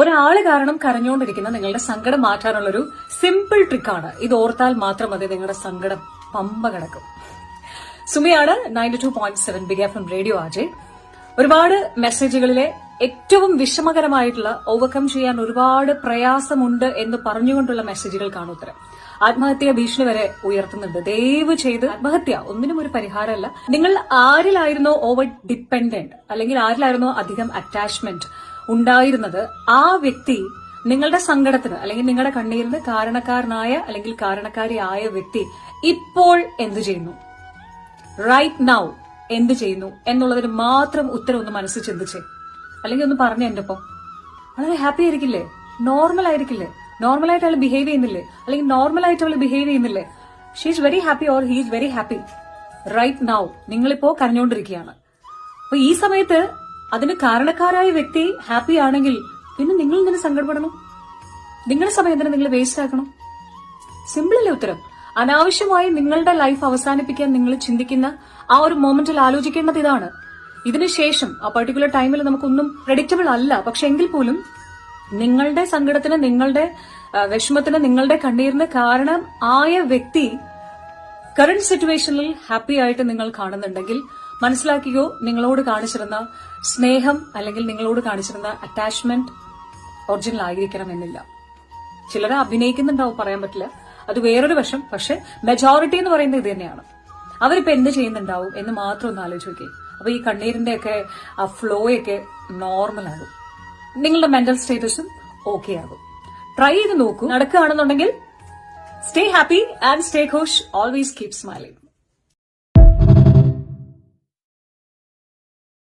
ഒരാൾ കാരണം കരഞ്ഞുകൊണ്ടിരിക്കുന്ന നിങ്ങളുടെ സങ്കടം മാറ്റാനുള്ള ഒരു സിമ്പിൾ ട്രിക്കാണ് ഇത് ഓർത്താൽ മാത്രം മതി നിങ്ങളുടെ സങ്കടം പമ്പ കിടക്കും. സുമിയാണ് ninety two point seven big F M radio RJ. ഒരുപാട് മെസ്സേജുകളിലെ ഏറ്റവും വിഷമകരമായിട്ടുള്ള ഓവർകം ചെയ്യാൻ ഒരുപാട് പ്രയാസമുണ്ട് എന്ന് പറഞ്ഞുകൊണ്ടുള്ള മെസ്സേജുകൾക്കാണ് ഉത്തരം. ആത്മഹത്യ ഭീഷണി വരെ ഉയർത്തുന്നുണ്ട്. ദയവ് ചെയ്ത് ആത്മഹത്യ ഒന്നിനും ഒരു പരിഹാരമല്ല. നിങ്ങൾ ആരിലായിരുന്നോ ഓവർ ഡിപ്പെൻഡന്റ് അല്ലെങ്കിൽ ആരിലായിരുന്നോ അധികം അറ്റാച്ച്മെന്റ് ഉണ്ടായിരുന്നത് ആ വ്യക്തി നിങ്ങളുടെ സങ്കടത്തിന് അല്ലെങ്കിൽ നിങ്ങളുടെ കണ്ണീരിന് കാരണക്കാരനായ അല്ലെങ്കിൽ കാരണക്കാരിയായ വ്യക്തി ഇപ്പോൾ എന്തു ചെയ്യുന്നു? റൈറ്റ് നൗ എന്ത് ചെയ്യുന്നു എന്നുള്ളതിന് മാത്രം ഉത്തരം ഒന്ന് മനസ്സിൽ ചിന്തിച്ചേ. അല്ലെങ്കിൽ ഒന്ന് പറഞ്ഞു എന്റെ ഒപ്പം. വളരെ ഹാപ്പി ആയിരിക്കില്ലേ? നോർമൽ ആയിരിക്കില്ലേ? നോർമൽ ആയിട്ട് അയാൾ ബിഹേവ് ചെയ്യുന്നില്ലേ? അല്ലെങ്കിൽ നോർമൽ ആയിട്ട് അവൾ ബിഹേവ് ചെയ്യുന്നില്ലേ? She is very happy or he is very happy right now നിങ്ങളിപ്പോ കരഞ്ഞുകൊണ്ടിരിക്കുകയാണ്. അപ്പൊ ഈ സമയത്ത് അതിന് കാരണക്കാരായ വ്യക്തി ഹാപ്പി ആണെങ്കിൽ പിന്നെ നിങ്ങൾ എന്തിനു സങ്കടപ്പെടണം? നിങ്ങളുടെ സമയം എന്തിനാ നിങ്ങൾ വേസ്റ്റ് ആക്കണം? സിമ്പിൾ അല്ലേ ഉത്തരം. അനാവശ്യമായി നിങ്ങളുടെ ലൈഫ് അവസാനിപ്പിക്കാൻ നിങ്ങൾ ചിന്തിക്കുന്ന ആ ഒരു മൊമെന്റിൽ ആലോചിക്കേണ്ടത് ഇതാണ്. ഇതിനുശേഷം ആ പർട്ടിക്കുലർ ടൈമിൽ നമുക്കൊന്നും പ്രഡിക്റ്റബിൾ അല്ല. പക്ഷെ എങ്കിൽ പോലും നിങ്ങളുടെ സങ്കടത്തിന് നിങ്ങളുടെ വിഷമത്തിന് നിങ്ങളുടെ കണ്ണീരിന് കാരണം ആയ വ്യക്തി കറണ്ട് സിറ്റുവേഷനിൽ ഹാപ്പി ആയിട്ട് നിങ്ങൾ കാണുന്നുണ്ടെങ്കിൽ മനസ്സിലാക്കിയോ? നിങ്ങളോട് കാണിച്ചിരുന്ന സ്നേഹം അല്ലെങ്കിൽ നിങ്ങളോട് കാണിച്ചിരുന്ന അറ്റാച്ച്മെന്റ് ഒറിജിനൽ ആയിരിക്കണം എന്നില്ല ചിലരെ അഭിനയിക്കുന്നുണ്ടാവും പറയാൻ പറ്റില്ല. അത് വേറൊരു വശം. പക്ഷെ മെജോറിറ്റി എന്ന് പറയുന്നത് ഇത് തന്നെയാണ്. അവരിപ്പോ എന്ത് ചെയ്യുന്നുണ്ടാവും എന്ന് മാത്രം ഒന്ന് ആലോചിച്ച് നോക്കി അപ്പൊ ഈ കണ്ണീരിന്റെ ഒക്കെ ആ ഫ്ലോ ഒക്കെ നോർമൽ ആകും. നിങ്ങളുടെ മെന്റൽ സ്റ്റേറ്റസും ഓക്കെ ആകും. ട്രൈ ചെയ്ത് നോക്കൂ. നടക്കുകയാണെന്നുണ്ടെങ്കിൽ സ്റ്റേ ഹാപ്പി ആൻഡ് സ്റ്റേ ഹോഷ് ഓൾവേസ് കീപ് സ്മൈലിംഗ്